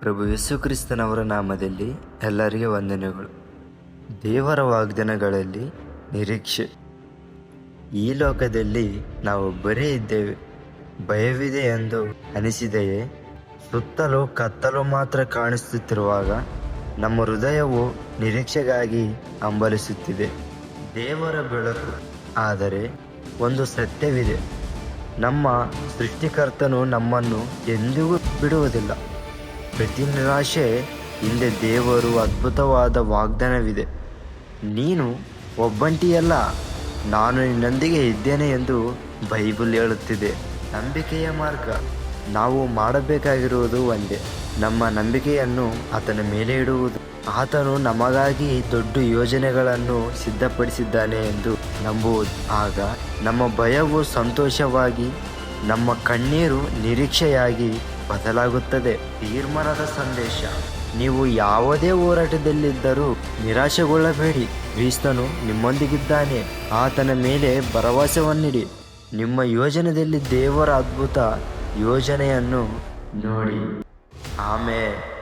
ಪ್ರಭು ಯೇಸು ಕ್ರಿಸ್ತನವರ ನಾಮದಲ್ಲಿ ಎಲ್ಲರಿಗೆ ವಂದನೆಗಳು. ದೇವರ ವಾಗ್ದಾನಗಳಲ್ಲಿ ನಿರೀಕ್ಷೆ. ಈ ಲೋಕದಲ್ಲಿ ನಾವು ಬರೇ ಇದ್ದೇವೆ. ಭಯವಿದೆ ಎಂದು ಅನಿಸಿದೆಯೇ? ಸುತ್ತಲೂ ಕತ್ತಲು ಮಾತ್ರ ಕಾಣಿಸುತ್ತಿರುವಾಗ ನಮ್ಮ ಹೃದಯವು ನಿರೀಕ್ಷೆಗಾಗಿ ಹಂಬಲಿಸುತ್ತಿದೆ. ದೇವರ ಬೆಳಕು ಆದರೆ ಒಂದು ಸತ್ಯವಿದೆ. ನಮ್ಮ ಸೃಷ್ಟಿಕರ್ತನು ನಮ್ಮನ್ನು ಎಂದಿಗೂ ಬಿಡುವುದಿಲ್ಲ. ಪ್ರತಿ ನಿರಾಶೆ ಇಲ್ಲೇ ದೇವರು ಅದ್ಭುತವಾದ ವಾಗ್ದಾನವಿದೆ. ನೀನು ಒಬ್ಬಂಟಿಯಲ್ಲ, ನಾನು ನಿನ್ನೊಂದಿಗೆ ಇದ್ದೇನೆ ಎಂದು ಬೈಬಲ್ ಹೇಳುತ್ತಿದೆ. ನಂಬಿಕೆಯ ಮಾರ್ಗ, ನಾವು ಮಾಡಬೇಕಾಗಿರುವುದು ಒಂದೇ. ನಮ್ಮ ನಂಬಿಕೆಯನ್ನು ಆತನ ಮೇಲೆ ಇಡುವುದು. ಆತನು ನಮಗಾಗಿ ದೊಡ್ಡ ಯೋಜನೆಗಳನ್ನು ಸಿದ್ಧಪಡಿಸಿದ್ದಾನೆ ಎಂದು ನಂಬುವುದು. ಆಗ ನಮ್ಮ ಭಯವು ಸಂತೋಷವಾಗಿ, ನಮ್ಮ ಕಣ್ಣೀರು ನಿರೀಕ್ಷೆಯಾಗಿ ಬದಲಾಗುತ್ತದೆ. ತೀರ್ಮಾನದ ಸಂದೇಶ. ನೀವು ಯಾವುದೇ ಹೋರಾಟದಲ್ಲಿದ್ದರೂ ನಿರಾಶೆಗೊಳ್ಳಬೇಡಿ. ಕ್ರಿಸ್ತನು ನಿಮ್ಮೊಂದಿಗಿದ್ದಾನೆ. ಆತನ ಮೇಲೆ ಭರವಸೆವನ್ನಿಡಿ ನಿಮ್ಮ ಯೋಜನೆಯಲ್ಲಿ ದೇವರ ಅದ್ಭುತ ಯೋಜನೆಯನ್ನು ನೋಡಿ. ಆಮೇಲೆ